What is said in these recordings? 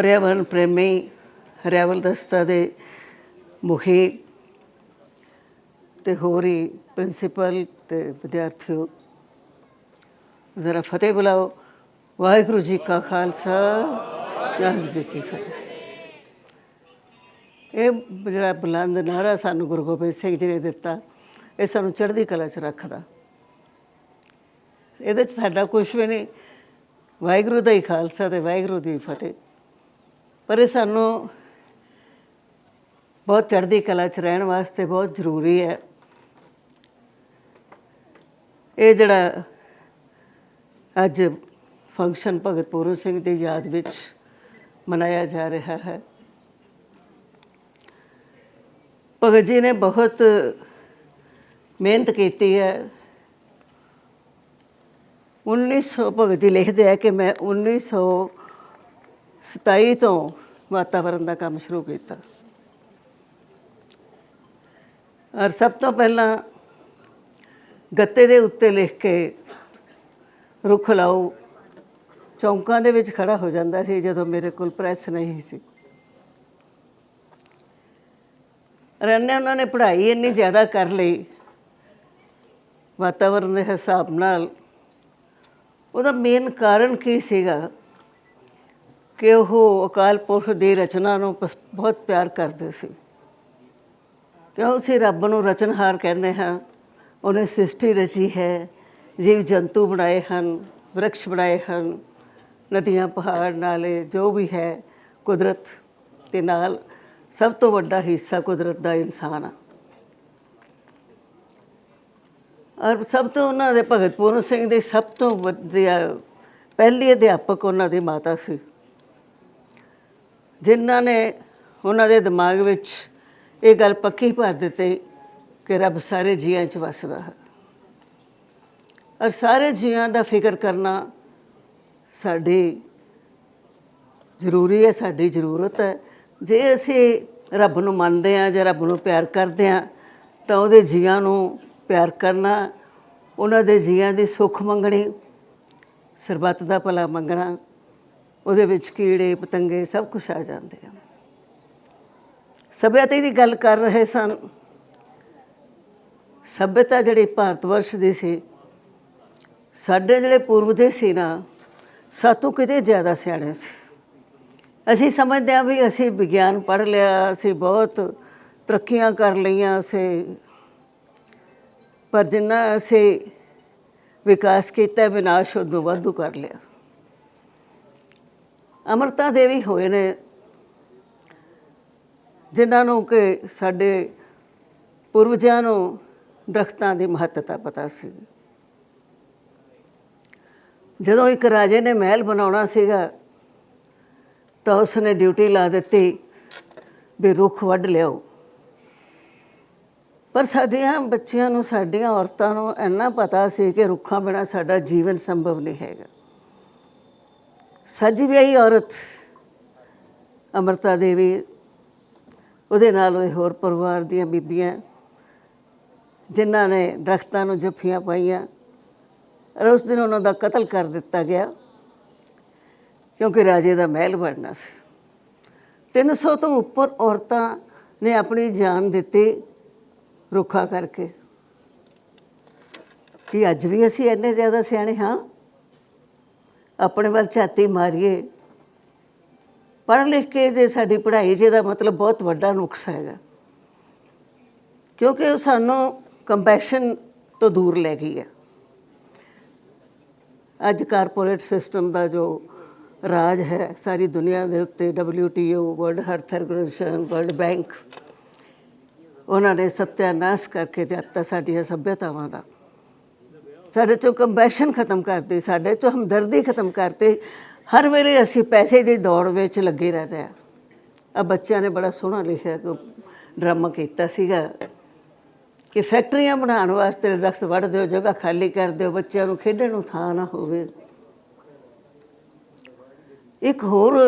ਪਰਿਆਵਰਨ ਪ੍ਰੇਮੀ ਹਰਿਆਵਲ ਦਸਤਾ ਦੇ ਮੁਖੀ ਤੇ ਹੋਰ ਹੀ ਪ੍ਰਿੰਸੀਪਲ ਤੇ ਵਿਦਿਆਰਥੀਓ। ਜ਼ਰਾ ਫਤਿਹ ਬੁਲਾਓ। ਵਾਹਿਗੁਰੂ ਜੀ ਕਾ ਖਾਲਸਾ, ਵਾਹਿਗੁਰੂ ਜੀ ਕੀ ਫਤਿਹ। ਇਹ ਜਿਹੜਾ ਬੁਲੰਦ ਨਾਰਾ ਸਾਨੂੰ ਗੁਰੂ ਗੋਬਿੰਦ ਸਿੰਘ ਜੀ ਨੇ ਦਿੱਤਾ, ਇਹ ਸਾਨੂੰ ਚੜ੍ਹਦੀ ਕਲਾ 'ਚ ਰੱਖਦਾ। ਇਹਦੇ 'ਚ ਸਾਡਾ ਕੁਝ ਵੀ ਨਹੀਂ। ਵਾਹਿਗੁਰੂ ਦਾ ਹੀ ਖਾਲਸਾ ਤੇ ਵਾਹਿਗੁਰੂ ਦੀ ਫਤਿਹ। ਪਰ ਇਹ ਸਾਨੂੰ ਬਹੁਤ ਚੜ੍ਹਦੀ ਕਲਾ 'ਚ ਰਹਿਣ ਵਾਸਤੇ ਬਹੁਤ ਜ਼ਰੂਰੀ ਹੈ। ਇਹ ਜਿਹੜਾ ਅੱਜ ਫੰਕਸ਼ਨ ਭਗਤ ਪੂਰਨ ਸਿੰਘ ਦੀ ਯਾਦ ਵਿੱਚ ਮਨਾਇਆ ਜਾ ਰਿਹਾ ਹੈ। ਭਗਤ ਜੀ ਨੇ ਬਹੁਤ ਮਿਹਨਤ ਕੀਤੀ ਹੈ। 1900 ਭਗਤ ਜੀ ਲਿਖਦੇ ਆ ਕਿ ਮੈਂ 1927 ਤੋਂ ਵਾਤਾਵਰਣ ਦਾ ਕੰਮ ਸ਼ੁਰੂ ਕੀਤਾ। ਔਰ ਸਭ ਤੋਂ ਪਹਿਲਾਂ ਗੱਤੇ ਦੇ ਉੱਤੇ ਲਿਖ ਕੇ ਰੁੱਖ ਲਾਓ। ਚੌਂਕਾਂ ਦੇ ਵਿੱਚ ਖੜਾ ਹੋ ਜਾਂਦਾ ਸੀ ਜਦੋਂ ਮੇਰੇ ਕੋਲ ਪ੍ਰੈਸ ਨਹੀਂ ਸੀ। ਰੰਨੇ ਉਹਨਾਂ ਨੇ ਪੜ੍ਹਾਈ ਇੰਨੀ ਜ਼ਿਆਦਾ ਕਰ ਲਈ। ਵਾਤਾਵਰਣ ਦੇ ਹਿਸਾਬ ਨਾਲ ਉਹਦਾ ਮੇਨ ਕਾਰਨ ਕੀ ਸੀਗਾ? ਕਿ ਉਹ ਅਕਾਲ ਪੁਰਖ ਦੀ ਰਚਨਾ ਨੂੰ ਪਸ- ਬਹੁਤ ਪਿਆਰ ਕਰਦੇ ਸੀ। ਕਿਉਂ ਅਸੀਂ ਰੱਬ ਨੂੰ ਰਚਨਹਾਰ ਕਹਿੰਦੇ ਹਾਂ। ਉਹਨੇ ਸ੍ਰਿਸ਼ਟੀ ਰਚੀ ਹੈ। ਜੀਵ ਜੰਤੂ ਬਣਾਏ ਹਨ, ਵਰਕਸ਼ ਬਣਾਏ ਹਨ। ਨਦੀਆਂ, ਪਹਾੜ, ਨਾਲੇ ਜੋ ਵੀ ਹੈ, ਕੁਦਰਤ ਦੇ ਨਾਲ ਸਭ ਤੋਂ ਵੱਡਾ ਹਿੱਸਾ ਕੁਦਰਤ ਦਾ ਇਨਸਾਨ ਆ। ਔਰ ਸਭ ਤੋਂ ਉਹਨਾਂ ਦੇ ਭਗਤ ਪੂਰਨ ਸਿੰਘ ਦੇ ਸਭ ਤੋਂ ਵਧੀਆ, ਪਹਿਲੀ ਅਧਿਆਪਕ ਉਹਨਾਂ ਦੀ ਮਾਤਾ ਸੀ। ਜਿਨ੍ਹਾਂ ਨੇ ਉਹਨਾਂ ਦੇ ਦਿਮਾਗ ਵਿੱਚ ਇਹ ਗੱਲ ਪੱਕੀ ਭਰ ਦਿੱਤੀ ਕਿ ਰੱਬ ਸਾਰੇ ਜੀਆਂ 'ਚ ਵਸਦਾ ਹੈ। ਔਰ ਸਾਰੇ ਜੀਆਂ ਦਾ ਫਿਕਰ ਕਰਨਾ ਸਾਡੀ ਜ਼ਰੂਰੀ ਹੈ, ਸਾਡੀ ਜ਼ਰੂਰਤ ਹੈ। ਜੇ ਅਸੀਂ ਰੱਬ ਨੂੰ ਮੰਨਦੇ ਹਾਂ ਜਾਂ ਰੱਬ ਨੂੰ ਪਿਆਰ ਕਰਦੇ ਹਾਂ, ਤਾਂ ਉਹਦੇ ਜੀਆਂ ਨੂੰ ਪਿਆਰ ਕਰਨਾ, ਉਹਨਾਂ ਦੇ ਜੀਆਂ ਦੀ ਸੁੱਖ ਮੰਗਣੀ, ਸਰਬੱਤ ਦਾ ਭਲਾ ਮੰਗਣਾ ਉਹਦੇ ਵਿੱਚ ਕੀੜੇ, ਪਤੰਗੇ ਸਭ ਕੁਝ ਆ ਜਾਂਦੇ ਆ। ਸਭਿਅਤਾ ਦੀ ਗੱਲ ਕਰ ਰਹੇ ਸਨ। ਸਭਿਅਤਾ ਜਿਹੜੀ ਭਾਰਤ ਵਰਸ਼ ਦੀ ਸੀ, ਸਾਡੇ ਜਿਹੜੇ ਪੂਰਵਜੇ ਸੀ ਨਾ, ਸਾਤੋਂ ਕਿਤੇ ਜ਼ਿਆਦਾ ਸਿਆਣੇ ਸੀ। ਅਸੀਂ ਸਮਝਦੇ ਹਾਂ ਵੀ ਅਸੀਂ ਵਿਗਿਆਨ ਪੜ੍ਹ ਲਿਆ, ਅਸੀਂ ਬਹੁਤ ਤਰੱਕੀਆਂ ਕਰ ਲਈਆਂ, ਅਸੀਂ ਪਰ ਜਿੰਨਾ ਅਸੀਂ ਵਿਕਾਸ ਕੀਤਾ ਵਿਨਾਸ਼ ਉਦੋਂ ਵਾਧੂ ਕਰ ਲਿਆ। ਅਮਰਤਾ ਦੇਵੀ ਹੋਏ ਨੇ, ਜਿਨ੍ਹਾਂ ਨੂੰ ਕਿ ਸਾਡੇ ਪੂਰਵਜਾਂ ਨੂੰ ਦਰਖਤਾਂ ਦੀ ਮਹੱਤਤਾ ਪਤਾ ਸੀ। ਜਦੋਂ ਇੱਕ ਰਾਜੇ ਨੇ ਮਹਿਲ ਬਣਾਉਣਾ ਸੀਗਾ, ਤਾਂ ਉਸ ਨੇ ਡਿਊਟੀ ਲਾ ਦਿੱਤੀ ਵੀ ਰੁੱਖ ਵੱਢ ਲਿਆਓ। ਪਰ ਸਾਡੀਆਂ ਬੱਚਿਆਂ ਨੂੰ, ਸਾਡੀਆਂ ਔਰਤਾਂ ਨੂੰ ਇੰਨਾ ਪਤਾ ਸੀ ਕਿ ਰੁੱਖਾਂ ਬਿਨਾਂ ਸਾਡਾ ਜੀਵਨ ਸੰਭਵ ਨਹੀਂ ਹੈਗਾ। ਸੱਜ ਵਿਆਹੀ ਔਰਤ, ਅਮਰਤਾ ਦੇਵੀ, ਉਹਦੇ ਨਾਲ ਉਹਦੇ ਹੋਰ ਪਰਿਵਾਰ ਦੀਆਂ ਬੀਬੀਆਂ, ਜਿਨ੍ਹਾਂ ਨੇ ਦਰਖਤਾਂ ਨੂੰ ਜੱਫੀਆਂ ਪਾਈਆਂ, ਔਰ ਉਸ ਦਿਨ ਉਹਨਾਂ ਦਾ ਕਤਲ ਕਰ ਦਿੱਤਾ ਗਿਆ, ਕਿਉਂਕਿ ਰਾਜੇ ਦਾ ਮਹਿਲ ਬਣਨਾ ਸੀ। 300 ਤੋਂ ਉੱਪਰ ਔਰਤਾਂ ਨੇ ਆਪਣੀ ਜਾਨ ਦਿੱਤੀ ਰੁੱਖਾ ਕਰਕੇ। ਕਿ ਅੱਜ ਵੀ ਅਸੀਂ ਇੰਨੇ ਜ਼ਿਆਦਾ ਸਿਆਣੇ? ਹਾਂ। ਆਪਣੇ ਵੱਲ ਝਾਤੀ ਮਾਰੀਏ। ਪੜ੍ਹ ਲਿਖ ਕੇ ਜੇ ਸਾਡੀ ਪੜ੍ਹਾਈ, ਜਿਹਦਾ ਮਤਲਬ ਬਹੁਤ ਵੱਡਾ ਨੁਕਸ ਹੈਗਾ। ਕਿਉਂਕਿ ਉਹ ਸਾਨੂੰ ਕੰਪੈਸ਼ਨ ਤੋਂ ਦੂਰ ਲੈ ਗਈ ਹੈ। ਅੱਜ ਕਾਰਪੋਰੇਟ ਸਿਸਟਮ ਦਾ ਜੋ ਰਾਜ ਹੈ, ਸਾਰੀ ਦੁਨੀਆ ਦੇ ਉੱਤੇ WTO world health organisation world bank ਉਹਨਾਂ ਨੇ ਸਤਿਆਨਾਸ ਕਰਕੇ ਦਿੱਤਾ ਸਾਡੀਆਂ ਸਭਿਅਤਾਵਾਂ ਦਾ। ਸਾਡੇ ਚੋਂ ਕੰਪੈਸ਼ਨ ਖਤਮ ਕਰਤੀ, ਸਾਡੇ ਚੋਂ ਹਮਦਰਦੀ ਖਤਮ ਕਰਤੀ। ਹਰ ਵੇਲੇ ਅਸੀਂ ਪੈਸੇ ਦੀ ਦੌੜ ਵਿੱਚ ਲੱਗੇ ਰਹਿ ਆ ਆ ਬੱਚਿਆਂ ਨੇ ਬੜਾ ਸੋਹਣਾ ਲਿਖਿਆ ਕਿ ਡਰਾਮਾ ਕੀਤਾ ਸੀਗਾ ਕਿ ਫੈਕਟਰੀਆਂ ਬਣਾਉਣ ਵਾਸਤੇ ਦਰਖਤ ਵੱਢ ਦਿਓ, ਜਗ੍ਹਾ ਖਾਲੀ ਕਰ ਦਿਓ, ਬੱਚਿਆਂ ਨੂੰ ਖੇਡਣ ਨੂੰ ਥਾਂ ਨਾ ਹੋਵੇ। ਇੱਕ ਹੋਰ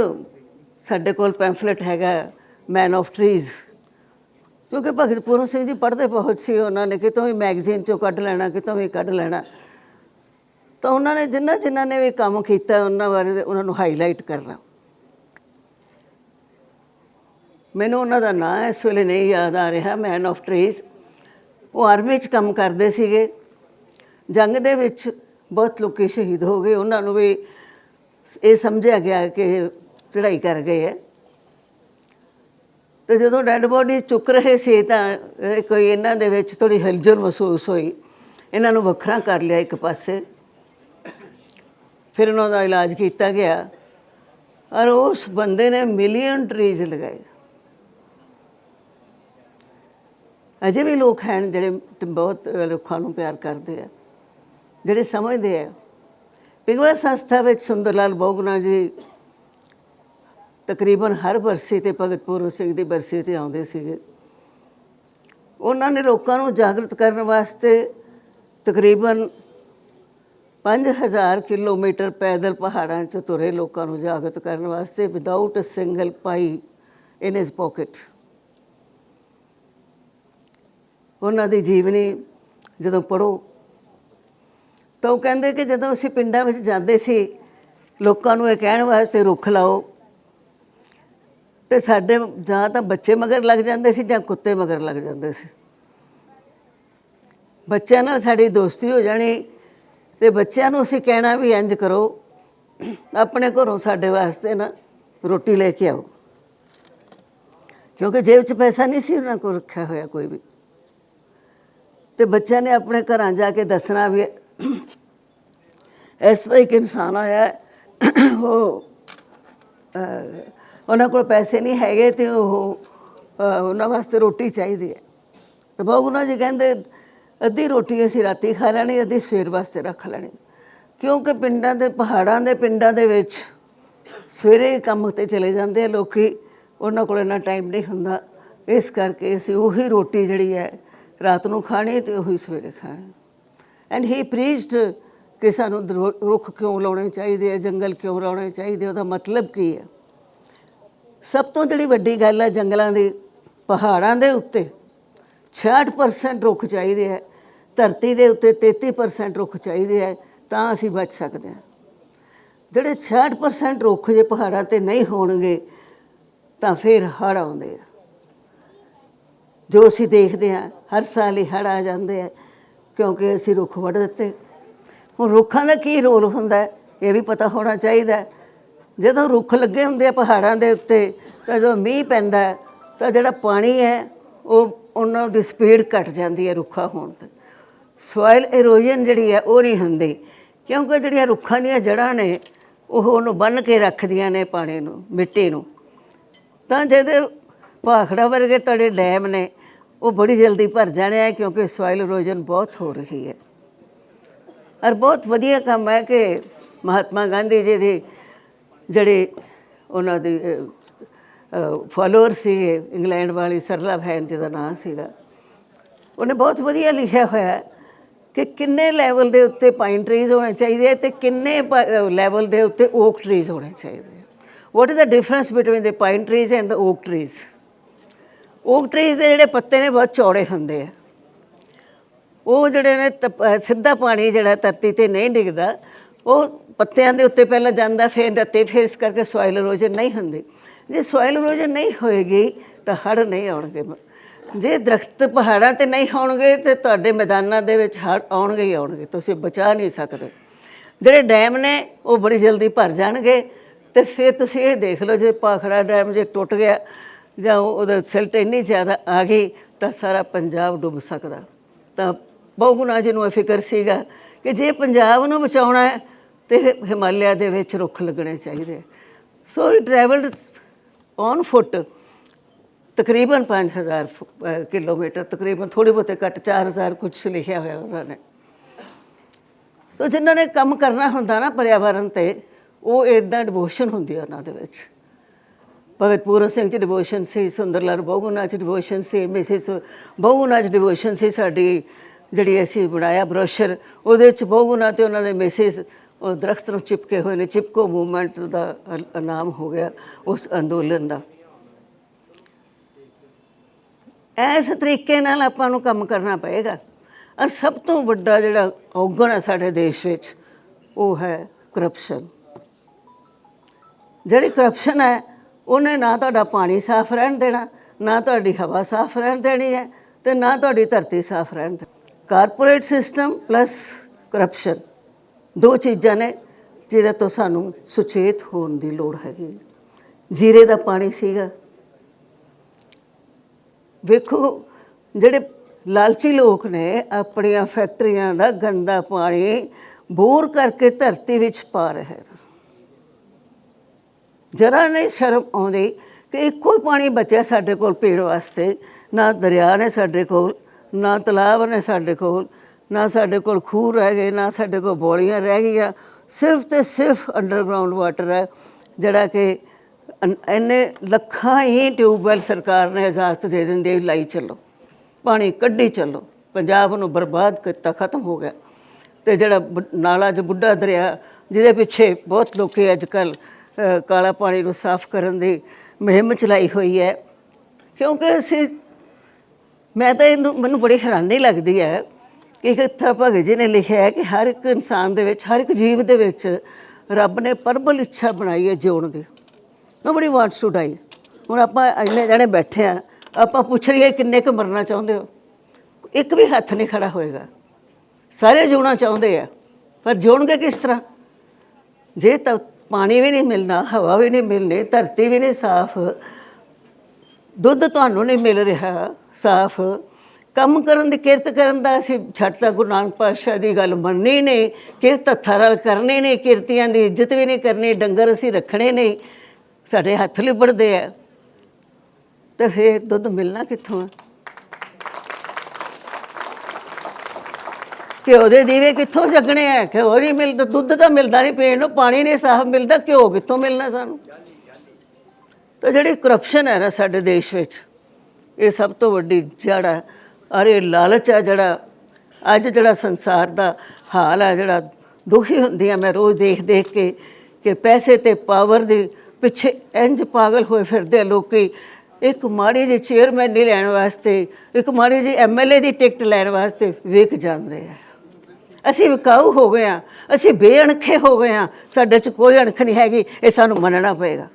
ਸਾਡੇ ਕੋਲ ਪੈਂਫਲੇਟ ਹੈਗਾ ਮੈਨ ਆਫ ਟਰੀਜ਼ ਕਿਉਂਕਿ ਭਗਤ ਪੂਰਨ ਸਿੰਘ ਜੀ ਪੜ੍ਹਦੇ ਬਹੁਤ ਸੀ ਉਹਨਾਂ ਨੇ, ਕਿਤੋਂ ਵੀ ਮੈਗਜ਼ੀਨ ਚੋਂ ਕੱਢ ਲੈਣਾ, ਕਿਤੋਂ ਵੀ ਕੱਢ ਲੈਣਾ। ਤਾਂ ਉਹਨਾਂ ਨੇ ਜਿੰਨਾ ਜਿਨ੍ਹਾਂ ਨੇ ਵੀ ਕੰਮ ਕੀਤਾ, ਉਹਨਾਂ ਬਾਰੇ ਉਹਨਾਂ ਨੂੰ ਹਾਈਲਾਈਟ ਕਰਨਾ। ਮੈਨੂੰ ਉਹਨਾਂ ਦਾ ਨਾਂ ਇਸ ਵੇਲੇ ਨਹੀਂ ਯਾਦ ਆ ਰਿਹਾ ਮੈਨ ਆਫ ਟਰੀਜ਼ ਉਹ ਆਰਮੀ 'ਚ ਕੰਮ ਕਰਦੇ ਸੀਗੇ। ਜੰਗ ਦੇ ਵਿੱਚ ਬਹੁਤ ਲੋਕੀ ਸ਼ਹੀਦ ਹੋ ਗਏ। ਉਹਨਾਂ ਨੂੰ ਵੀ ਇਹ ਸਮਝਿਆ ਗਿਆ ਕਿ ਚੜ੍ਹਾਈ ਕਰ ਗਏ ਹੈ। ਤੇ ਜਦੋਂ ਡੈੱਡ ਬੋਡੀ ਚੁੱਕ ਰਹੇ ਸੀ ਤਾਂ ਕੋਈ ਇਹਨਾਂ ਦੇ ਵਿੱਚ ਥੋੜੀ ਹਿਲਜੁਲ ਮਹਿਸੂਸ ਹੋਈ। ਇਹਨਾਂ ਨੂੰ ਵੱਖਰਾ ਕਰ ਲਿਆ ਇੱਕ ਪਾਸੇ। ਫਿਰ ਉਹਨਾਂ ਦਾ ਇਲਾਜ ਕੀਤਾ ਗਿਆ। ਔਰ ਉਸ ਬੰਦੇ ਨੇ ਮਿਲੀਅਨ ਟਰੀਜ਼ ਲਗਾਏ। ਅਜੇ ਵੀ ਲੋਕ ਹਨ ਜਿਹੜੇ ਬਹੁਤ ਰੁੱਖਾਂ ਨੂੰ ਪਿਆਰ ਕਰਦੇ ਆ, ਜਿਹੜੇ ਸਮਝਦੇ ਆ। ਪਿੰਗਲਾ ਸੰਸਥਾ ਵਿੱਚ ਸੁੰਦਰ ਲਾਲ ਬੋਗਨਾ ਜੀ ਤਕਰੀਬਨ ਹਰ ਬਰਸੀ ਤੇ ਭਗਤ ਪੂਰਨ ਸਿੰਘ ਦੀ ਬਰਸੀ ਤੇ ਆਉਂਦੇ ਸੀਗੇ। ਉਹਨਾਂ ਨੇ ਲੋਕਾਂ ਨੂੰ ਜਾਗਰਤ ਕਰਨ ਵਾਸਤੇ ਤਕਰੀਬਨ 5000 ਕਿਲੋਮੀਟਰ ਪੈਦਲ ਪਹਾੜਾਂ 'ਚ ਤੁਰੇ ਲੋਕਾਂ ਨੂੰ ਜਾਗਰਤ ਕਰਨ ਵਾਸਤੇ without a single pie in his pocket ਉਹਨਾਂ ਦੀ ਜੀਵਨੀ ਜਦੋਂ ਪੜੋ ਤਾਂ ਉਹ ਕਹਿੰਦੇ ਕਿ ਜਦੋਂ ਅਸੀਂ ਪਿੰਡਾਂ ਵਿੱਚ ਜਾਂਦੇ ਸੀ, ਲੋਕਾਂ ਨੂੰ ਇਹ ਕਹਿਣ ਵਾਸਤੇ ਰੁੱਖ ਲਾਓ ਤੇ ਸਾਡੇ ਜਾਂ ਤਾਂ ਬੱਚੇ ਮਗਰ ਲੱਗ ਜਾਂਦੇ ਸੀ ਜਾਂ ਕੁੱਤੇ ਮਗਰ ਲੱਗ ਜਾਂਦੇ ਸੀ। ਬੱਚਿਆਂ ਨਾਲ ਸਾਡੀ ਦੋਸਤੀ ਹੋ ਜਾਣੀ ਤੇ ਬੱਚਿਆਂ ਨੂੰ ਅਸੀਂ ਕਹਿਣਾ ਵੀ ਇੰਜ ਕਰੋ, ਆਪਣੇ ਘਰੋਂ ਸਾਡੇ ਵਾਸਤੇ ਨਾ ਰੋਟੀ ਲੈ ਕੇ ਆਓ। ਕਿਉਂਕਿ ਜੇਬ 'ਚ ਪੈਸਾ ਨਹੀਂ ਸੀ ਉਹਨਾਂ ਕੋਲ ਰੱਖਿਆ ਹੋਇਆ ਕੋਈ ਵੀ। ਤੇ ਬੱਚਿਆਂ ਨੇ ਆਪਣੇ ਘਰਾਂ ਜਾ ਕੇ ਦੱਸਣਾ ਵੀ ਇਸ ਤਰ੍ਹਾਂ ਇੱਕ ਇਨਸਾਨ ਆਇਆ, ਉਹ ਉਹਨਾਂ ਕੋਲ ਪੈਸੇ ਨਹੀਂ ਹੈਗੇ ਤੇ ਉਹ ਉਹਨਾਂ ਵਾਸਤੇ ਰੋਟੀ ਚਾਹੀਦੀ ਹੈ। ਤਾਂ ਤੇ ਬਹੁਗੁਨਾ ਜੀ ਕਹਿੰਦੇ, ਅੱਧੀ ਰੋਟੀ ਅਸੀਂ ਰਾਤੀ ਖਾ ਲੈਣੀ, ਅੱਧੀ ਸਵੇਰ ਵਾਸਤੇ ਰੱਖ ਲੈਣੀ। ਕਿਉਂਕਿ ਪਿੰਡਾਂ ਦੇ, ਪਹਾੜਾਂ ਦੇ ਪਿੰਡਾਂ ਦੇ ਵਿੱਚ ਸਵੇਰੇ ਕੰਮ ਤੇ ਚਲੇ ਜਾਂਦੇ ਆ ਲੋਕੀ, ਉਹਨਾਂ ਕੋਲ ਇੰਨਾ ਟਾਈਮ ਨਹੀਂ ਹੁੰਦਾ। ਇਸ ਕਰਕੇ ਅਸੀਂ ਉਹੀ ਰੋਟੀ ਜਿਹੜੀ ਹੈ, ਰਾਤ ਨੂੰ ਖਾਣੀ ਤੇ ਉਹੀ ਸਵੇਰੇ ਖਾਣੀ। ਐਂਡ ਹੀ ਪ੍ਰੀਚਡ ਕਿ ਸਾਨੂੰ ਰੁੱਖ ਕਿਉਂ ਲਾਉਣੇ ਚਾਹੀਦੇ ਆ, ਜੰਗਲ ਕਿਉਂ ਲਾਉਣੇ ਚਾਹੀਦੇ ਉਹਦਾ ਮਤਲਬ ਕੀ ਹੈ? ਸਭ ਤੋਂ ਜਿਹੜੀ ਵੱਡੀ ਗੱਲ ਹੈ ਜੰਗਲਾਂ ਦੀ ਪਹਾੜਾਂ ਦੇ ਉੱਤੇ 66% ਰੁੱਖ ਚਾਹੀਦੇ ਹੈ ਧਰਤੀ ਦੇ ਉੱਤੇ 33% ਰੁੱਖ ਚਾਹੀਦੇ ਹੈ ਤਾਂ ਅਸੀਂ ਬਚ ਸਕਦੇ ਹਾਂ। ਜਿਹੜੇ 66% ਰੁੱਖ ਜੇ ਪਹਾੜਾਂ ਤੇ ਨਹੀਂ ਹੋਣਗੇ, ਤਾਂ ਫਿਰ ਹੜ੍ਹ ਆਉਂਦੇ ਆ। ਜੋ ਅਸੀਂ ਦੇਖਦੇ ਹਾਂ, ਹਰ ਸਾਲ ਹੀ ਹੜ੍ਹ ਆ ਜਾਂਦੇ ਆ, ਕਿਉਂਕਿ ਅਸੀਂ ਰੁੱਖ ਵੱਢ ਦਿੱਤੇ। ਹੁਣ ਰੁੱਖਾਂ ਦਾ ਕੀ ਰੋਲ ਹੁੰਦਾ, ਇਹ ਵੀ ਪਤਾ ਹੋਣਾ ਚਾਹੀਦਾ। ਹੈ। ਜਦੋਂ ਰੁੱਖ ਲੱਗੇ ਹੁੰਦੇ ਆ ਪਹਾੜਾਂ ਦੇ ਉੱਤੇ, ਤਾਂ ਜਦੋਂ ਮੀਂਹ ਪੈਂਦਾ ਤਾਂ ਜਿਹੜਾ ਪਾਣੀ ਹੈ, ਉਹ ਉਹਨਾਂ ਦੀ ਸਪੀਡ ਘਟ ਜਾਂਦੀ ਹੈ ਰੁੱਖਾ ਹੋਣ ਤੇ। ਸੋਇਲ ਇਰੋਜਨ ਜਿਹੜੀ ਹੈ, ਉਹ ਨਹੀਂ ਹੁੰਦੀ। ਕਿਉਂਕਿ ਜਿਹੜੀਆਂ ਰੁੱਖਾਂ ਦੀਆਂ ਜੜ੍ਹਾਂ ਨੇ, ਉਹ ਉਹਨੂੰ ਬੰਨ ਕੇ ਰੱਖਦੀਆਂ ਨੇ ਪਾਣੀ ਨੂੰ, ਮਿੱਟੀ ਨੂੰ। ਤਾਂ ਜਿਹਦੇ ਭਾਖੜਾ ਵਰਗੇ ਤੁਹਾਡੇ ਡੈਮ ਨੇ, ਉਹ ਬੜੀ ਜਲਦੀ ਭਰ ਜਾਣੇ ਆ ਕਿਉਂਕਿ ਸੋਇਲ ਇਰੋਜਨ ਬਹੁਤ ਹੋ ਰਹੀ ਹੈ। ਔਰ ਬਹੁਤ ਵਧੀਆ ਕੰਮ ਹੈ ਕਿ ਮਹਾਤਮਾ ਗਾਂਧੀ ਜੀ ਦੀ ਜਿਹੜੇ ਉਹਨਾਂ ਦੇ ਫਾਲੋਅਰ ਸੀ ਇੰਗਲੈਂਡ ਵਾਲੀ ਸਰਲਾ ਭੈਣ ਜਿਹਦਾ ਨਾਮ ਸੀਗਾ, ਉਹਨੇ ਬਹੁਤ ਵਧੀਆ ਲਿਖਿਆ ਹੋਇਆ ਕਿ ਕਿੰਨੇ ਲੈਵਲ ਦੇ ਉੱਤੇ ਪਾਈਨ ਟਰੀਜ਼ ਹੋਣੇ ਚਾਹੀਦੇ ਆ ਤੇ ਕਿੰਨੇ ਲੈਵਲ ਦੇ ਉੱਤੇ ਓਕ ਟਰੀਜ਼ ਹੋਣੇ ਚਾਹੀਦੇ ਆ what is the difference between the pine trees and the oak trees oak trees ਦੇ ਜਿਹੜੇ ਪੱਤੇ ਨੇ ਬਹੁਤ ਚੌੜੇ ਹੁੰਦੇ ਆ ਉਹ ਜਿਹੜੇ ਨੇ ਤਪ- ਸਿੱਧਾ ਪਾਣੀ ਜਿਹੜਾ ਧਰਤੀ ਤੇ ਨਹੀਂ ਡਿੱਗਦਾ, ਉਹ ਪੱਤਿਆਂ ਦੇ ਉੱਤੇ ਪਹਿਲਾਂ ਜਾਂਦਾ ਫਿਰ ਰੱਤੇ ਫਿਰ ਇਸ ਕਰਕੇ ਸੋਇਲ ਇਰੋਜਨ ਨਹੀਂ ਹੁੰਦੀ। ਜੇ ਸੋਇਲ ਇਰੋਜਨ ਨਹੀਂ ਹੋਏਗੀ ਤਾਂ ਹੜ੍ਹ ਨਹੀਂ ਆਉਣਗੇ। ਜੇ ਦਰਖਤ ਪਹਾੜਾਂ ਤੇ ਨਹੀਂ ਹੋਣਗੇ ਤੇ ਤੁਹਾਡੇ ਮੈਦਾਨਾਂ ਦੇ ਵਿੱਚ ਹੜ੍ਹ ਆਉਣਗੇ ਹੀ ਆਉਣਗੇ। ਤੁਸੀਂ ਬਚਾ ਨਹੀਂ ਸਕਦੇ। ਜਿਹੜੇ ਡੈਮ ਨੇ, ਉਹ ਬੜੀ ਜਲਦੀ ਭਰ ਜਾਣਗੇ ਤੇ ਫਿਰ ਤੁਸੀਂ ਇਹ ਦੇਖ ਲਓ, ਜੇ ਪਾਖੜਾ ਡੈਮ ਜੇ ਟੁੱਟ ਗਿਆ ਜਾਂ ਉਹਦਾ ਸਿਲਟ ਇੰਨੀ ਜ਼ਿਆਦਾ ਆ ਗਈ ਤਾਂ ਸਾਰਾ ਪੰਜਾਬ ਡੁੱਬ ਸਕਦਾ। ਤਾਂ ਬਹੁਗੁਣਾ ਜੀ ਨੂੰ ਇਹ ਫਿਕਰ ਸੀਗਾ ਕਿ ਜੇ ਪੰਜਾਬ ਨੂੰ ਬਚਾਉਣਾ ਹੈ ਤੇ ਹਿਮਾਲਿਆ ਦੇ ਵਿੱਚ ਰੁੱਖ ਲੱਗਣੇ ਚਾਹੀਦੇ ਸੋ ਹੀ ਟਰੈਵਲਡ ਔਨ ਫੁੱਟ ਤਕਰੀਬਨ 5000 ਫੁ- ਕਿਲੋਮੀਟਰ, ਤਕਰੀਬਨ ਥੋੜੀ ਬਹੁਤੇ ਘੱਟ 4000 ਕੁਝ ਲਿਖਿਆ ਹੋਇਆ ਉਹਨਾਂ ਨੇ। ਤੋ ਜਿਨ੍ਹਾਂ ਨੇ ਕੰਮ ਕਰਨਾ ਹੁੰਦਾ ਨਾ ਪਰਿਆਵਰਨ ਤੇ, ਉਹ ਇਦਾਂ ਡਿਵੋਸ਼ਨ ਹੁੰਦੀ ਹੈ ਉਹਨਾਂ ਦੇ ਵਿੱਚ। ਭਗਤ ਪੂਰਨ ਸਿੰਘ ਚ ਡਿਵੋਸ਼ਨ ਸੀ, ਸੁੰਦਰ ਲਾਲ ਬਹੁਗੁਣਾ ਚ ਡਿਵੋਸ਼ਨ ਸੀ, ਮਿਸਿਸ ਬਹੁਗੁਣਾ ਚ ਡਿਵੋਸ਼ਨ ਸੀ, ਸਾਡੀ ਜਿਹੜੀ ਅਸੀਂ ਬਣਾਇਆ ਬ੍ਰੋਸ਼ਰ ਉਹਦੇ ਵਿੱਚ ਬਹੁਗੁਣਾ ਤੇ ਉਹਨਾਂ ਦੇ ਮਿਸਿਸ ਉਹ ਦਰਖਤ ਨੂੰ ਚਿਪਕੇ ਹੋਏ ਨੇ, ਚਿਪਕੋ ਮੂਵਮੈਂਟ ਦਾ ਅ- ਨਾਮ ਹੋ ਗਿਆ ਉਸ ਅੰਦੋਲਨ ਦਾ। ਇਸ ਤਰੀਕੇ ਨਾਲ ਆਪਾਂ ਨੂੰ ਕੰਮ ਕਰਨਾ ਪਏਗਾ। ਔਰ ਸਭ ਤੋਂ ਵੱਡਾ ਜਿਹੜਾ ਔਗਣ ਹੈ ਸਾਡੇ ਦੇਸ਼ ਵਿੱਚ, ਉਹ ਹੈ ਕਰਪਸ਼ਨ ਜਿਹੜੀ ਕਰਪਸ਼ਨ ਹੈ, ਉਹਨੇ ਨਾ ਤੁਹਾਡਾ ਪਾਣੀ ਸਾਫ਼ ਰਹਿਣ ਦੇਣਾ, ਨਾ ਤੁਹਾਡੀ ਹਵਾ ਸਾਫ਼ ਰਹਿਣ ਦੇਣੀ ਹੈ ਤੇ ਨਾ ਤੁਹਾਡੀ ਧਰਤੀ ਸਾਫ਼ ਰਹਿਣ ਦੇ ਕਾਰਪੋਰੇਟ ਸਿਸਟਮ ਪਲੱਸ ਕਰਪਸ਼ਨ ਦੋ ਚੀਜ਼ਾਂ ਨੇ ਜਿਹਦੇ ਤੋਂ ਸਾਨੂੰ ਸੁਚੇਤ ਹੋਣ ਦੀ ਲੋੜ ਹੈਗੀ। ਜੀਰੇ ਦਾ ਪਾਣੀ ਸੀਗਾ। ਵੇਖੋ, ਜਿਹੜੇ ਲਾਲਚੀ ਲੋਕ ਨੇ, ਆਪਣੀਆਂ ਫੈਕਟਰੀਆਂ ਦਾ ਗੰਦਾ ਪਾਣੀ ਬੋਰ ਕਰਕੇ ਧਰਤੀ ਵਿੱਚ ਪਾ ਰਹੇ ਨੇ। ਜਰਾ ਨਹੀਂ ਸ਼ਰਮ ਆਉਂਦੀ ਕਿ ਇੱਕੋ ਹੀ ਪਾਣੀ ਬਚਿਆ ਸਾਡੇ ਕੋਲ ਪੀਣ ਵਾਸਤੇ। ਨਾ ਦਰਿਆ ਨੇ ਸਾਡੇ ਕੋਲ, ਨਾ ਤਲਾਬ ਨੇ ਸਾਡੇ ਕੋਲ ਨਾ ਸਾਡੇ ਕੋਲ ਖੂਹ ਰਹਿ ਗਏ, ਨਾ ਸਾਡੇ ਕੋਲ ਬੋਲੀਆਂ ਰਹਿ ਗਈਆਂ। ਸਿਰਫ ਤੇ ਸਿਰਫ ਅੰਡਰਗਰਾਉਂਡ ਵਾਟਰ ਹੈ, ਜਿਹੜਾ ਕਿ ਇੰਨੇ ਲੱਖਾਂ ਹੀ ਟਿਊਬਵੈਲ ਸਰਕਾਰ ਨੇ ਇਜਾਜ਼ਤ ਦੇ ਦਿੰਦੇ ਲਾਈ ਚੱਲੋ, ਪਾਣੀ ਕੱਢੀ ਚੱਲੋ। ਪੰਜਾਬ ਨੂੰ ਬਰਬਾਦ ਕੀਤਾ, ਖਤਮ ਹੋ ਗਿਆ। ਤੇ ਜਿਹੜਾ ਬੁ- ਨਾਲਾ ਚ ਬੁੱਢਾ ਦਰਿਆ, ਜਿਹਦੇ ਪਿੱਛੇ ਬਹੁਤ ਲੋਕੀ ਅੱਜ ਕੱਲ ਕਾਲਾ ਪਾਣੀ ਨੂੰ ਸਾਫ਼ ਕਰਨ ਦੀ ਮੁਹਿੰਮ ਚਲਾਈ ਹੋਈ ਹੈ। ਕਿਉਂਕਿ ਅਸੀਂ, ਮੈਂ ਤਾਂ ਇਹਨੂੰ, ਮੈਨੂੰ ਬੜੀ ਹੈਰਾਨੀ ਲੱਗਦੀ ਹੈ ਕਿ ਇੱਕ ਤਰ੍ਹਾਂ ਭਗਤ ਜੀ ਨੇ ਲਿਖਿਆ ਹੈ ਕਿ ਹਰ ਇੱਕ ਇਨਸਾਨ ਦੇ ਵਿੱਚ, ਹਰ ਇੱਕ ਜੀਵ ਦੇ ਵਿੱਚ ਰੱਬ ਨੇ ਪਰਬਲ ਇੱਛਾ ਬਣਾਈ ਹੈ ਜਿਉਣ ਦੀ। ਨੋਬਡੀ ਵਾਂਟਸ ਟੂ ਡਾਈ ਹੁਣ ਆਪਾਂ ਇੰਨੇ ਜਣੇ ਬੈਠੇ ਆ ਆਪਾਂ ਪੁੱਛ ਲਈਏ ਕਿੰਨੇ ਕੁ ਮਰਨਾ ਚਾਹੁੰਦੇ ਹੋ। ਇੱਕ ਵੀ ਹੱਥ ਨਹੀਂ ਖੜਾ ਹੋਏਗਾ। ਸਾਰੇ ਜਿਉਣਾ ਚਾਹੁੰਦੇ ਆ, ਪਰ ਜਿਉਣਗੇ ਕਿਸ ਤਰ੍ਹਾਂ? ਜੇ ਤਾਂ ਪਾਣੀ ਵੀ ਨਹੀਂ ਮਿਲਣਾ, ਹਵਾ ਵੀ ਨਹੀਂ ਮਿਲਣੀ, ਧਰਤੀ ਵੀ ਨਹੀਂ ਸਾਫ਼, ਦੁੱਧ ਤੁਹਾਨੂੰ ਨਹੀਂ ਮਿਲ ਰਿਹਾ ਸਾਫ਼ ਕੰਮ ਕਰਨ ਦੀ ਕਿਰਤ ਕਰਨ ਦਾ ਅਸੀਂ ਛੱਡਤਾ ਗੁਰੂ ਨਾਨਕ ਪਾਤਸ਼ਾਹ ਦੀ ਗੱਲ ਮੰਨਣੀ ਨਹੀਂ, ਕਿਰਤ ਥਰਲ ਕਰਨੀ ਨਹੀਂ, ਕਿਰਤੀਆਂ ਦੀ ਇੱਜ਼ਤ ਵੀ ਨਹੀਂ ਕਰਨੀ, ਡੰਗਰ ਅਸੀਂ ਰੱਖਣੇ ਨਹੀਂ, ਸਾਡੇ ਹੱਥ ਲਿਬੜਦੇ ਆ। ਤੇ ਫੇਰ ਦੁੱਧ ਮਿਲਣਾ ਕਿੱਥੋਂ ਆ? ਘਿਓ ਦੇ ਦੀਵੇ ਕਿੱਥੋਂ ਜਗਣੇ ਆ? ਘਿਓ ਨਹੀਂ ਮਿਲਦਾ, ਦੁੱਧ ਤਾਂ ਮਿਲਦਾ ਨਹੀਂ ਪੀਣ ਨੂੰ, ਪਾਣੀ ਨਹੀਂ ਸਾਫ਼ ਮਿਲਦਾ, ਘਿਓ ਕਿੱਥੋਂ ਮਿਲਣਾ ਸਾਨੂੰ? ਤਾਂ ਜਿਹੜੀ ਕਰਪਸ਼ਨ ਹੈ ਨਾ ਸਾਡੇ ਦੇਸ਼ ਵਿੱਚ, ਇਹ ਸਭ ਤੋਂ ਵੱਡੀ ਜੜ ਹੈ। ਔਰ ਇਹ ਲਾਲਚ ਆ ਜਿਹੜਾ, ਅੱਜ ਜਿਹੜਾ ਸੰਸਾਰ ਦਾ ਹਾਲ ਆ, ਜਿਹੜਾ ਦੁਖੀ ਹੁੰਦੀ ਆ, ਮੈਂ ਰੋਜ਼ ਦੇਖ ਦੇਖ ਕੇ, ਕਿ ਪੈਸੇ ਤੇ ਪਾਵਰ ਦੇ ਪਿੱਛੇ ਇੰਜ ਪਾਗਲ ਹੋਏ ਫਿਰਦੇ ਆ ਲੋਕੀ। ਇੱਕ ਮਾੜੀ ਜਿਹੀ ਚੇਅਰਮੈਨ ਨਹੀਂ ਲੈਣ ਵਾਸਤੇ, ਇੱਕ ਮਾੜੀ ਜਿਹੀ ਐਮਐਲਏ ਦੀ ਟਿਕਟ ਲੈਣ ਵਾਸਤੇ ਵਿਕ ਜਾਂਦੇ ਆ। ਅਸੀਂ ਵਿਕਾਊ ਹੋ ਗਏ ਆ, ਅਸੀਂ ਬੇਅਣਖੇ ਹੋ ਗਏ ਆ, ਸਾਡੇ 'ਚ ਕੋਈ ਅਣਖ ਨਹੀਂ ਹੈਗੀ, ਇਹ ਸਾਨੂੰ ਮੰਨਣਾ ਪਏਗਾ।